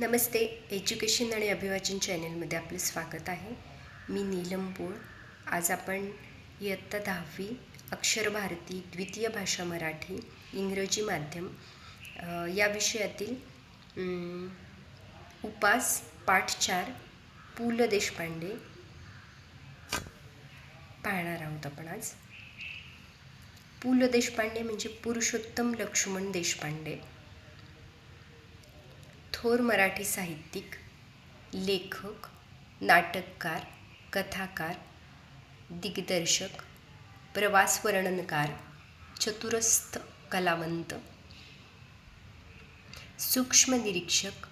नमस्ते education आणि अभिवाचन चॅनलमध्ये आपले स्वागत आहे. मी नीलम पोळ आज आपण इयत्ता दहावी अक्षर भारती द्वितीय भाषा मराठी इंग्रजी माध्यम या विषयातील उपास पाठ चार पु ल देशपांडे पाहणार आहोत आपण आज. पु ल देशपांडे म्हणजे पुरुषोत्तम लक्ष्मण देशपांडे. थोर मराठी साहित्यिक लेखक नाटककार कथाकार दिग्दर्शक प्रवास वर्णनकार चतुरस्थ कलावंत सूक्ष्म निरीक्षक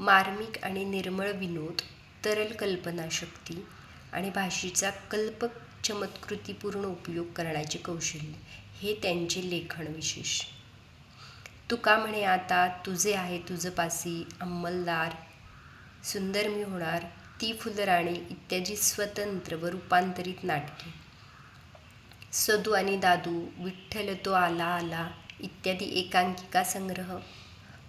मार्मिक आणि निर्मळ विनोद तरल कल्पनाशक्ती आणि भाषेचा कल्पक चमत्कृतीपूर्ण उपयोग करण्याचे कौशल्य हे त्यांचे लेखन विशेष. तुका म्हणे आता तुझे आहे तुझं पासी अंमलदार? सुंदर मी होणार ती फुलराणी इत्यादी स्वतंत्र व रूपांतरित नाटके. सदू आणि दादू विठ्ठल तो आला आला इत्यादी एकांकिका संग्रह.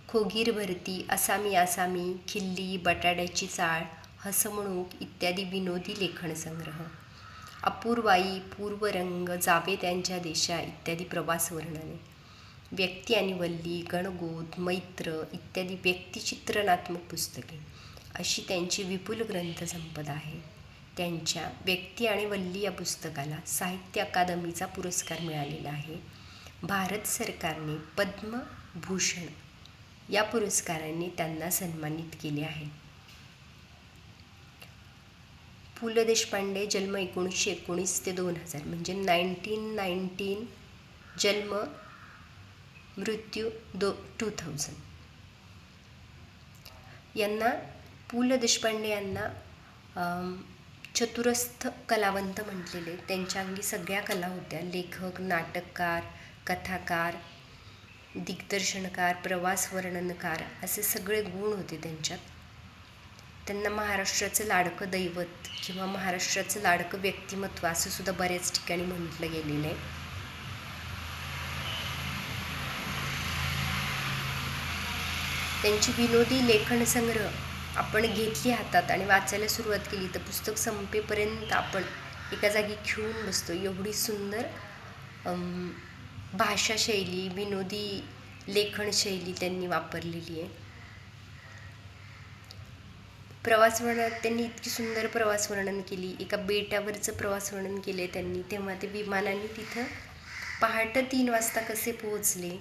खोगीर भरती असामी आसामी खिल्ली बटाट्याची चाळ हसमणूक इत्यादी विनोदी लेखन संग्रह. अपूर्वाई पूर्वरंग जावे त्यांच्या देशा इत्यादी प्रवास वर्णने व्यक्ती आणि वल्ली गणगोत मैत्र इत्यादी व्यक्तिचित्रणात्मक पुस्तके. अशी त्यांची विपुल ग्रंथसंपदा आहे. त्यांच्या व्यक्ती आणि वल्ली या पुस्तकाला साहित्य अकादमीचा पुरस्कार मिळालेला आहे. भारत सरकारने पद्मभूषण या पुरस्काराने त्यांना सन्मानित केले आहे. पु ल देशपांडे जन्म एकोणीसशे एकोणीस ते दोन हजार म्हणजे नाईन्टीन नाईन्टीन जन्म मृत्यू दो टू थाउजंड यांना पु ल देशपांडे यांना चतुरस्थ कलावंत म्हटलेले. त्यांच्या अंगी सगळ्या कला होत्या. लेखक नाटककार कथाकार दिग्दर्शनकार प्रवास वर्णनकार असे सगळे गुण होते त्यांच्यात. त्यांना महाराष्ट्राचं लाडकं दैवत किंवा महाराष्ट्राचं लाडकं व्यक्तिमत्व असं सुद्धा बऱ्याच ठिकाणी म्हटलं गेलेलं आहे. त्यांची विनोदी लेखन संग्रह आपण घेतली हातात आणि वाचायला सुरुवात केली तर पुस्तक संपेपर्यंत आपण एका जागी खेळून बसतो. एवढी सुंदर भाषाशैली विनोदी लेखनशैली त्यांनी वापरलेली आहे. प्रवास वर्णन त्यांनी इतकी सुंदर प्रवास वर्णन केली. एका बेटावरचं प्रवास वर्णन केले त्यांनी. तेव्हा ते विमानाने तिथं पहाटं तीन वाजता कसे पोहोचले?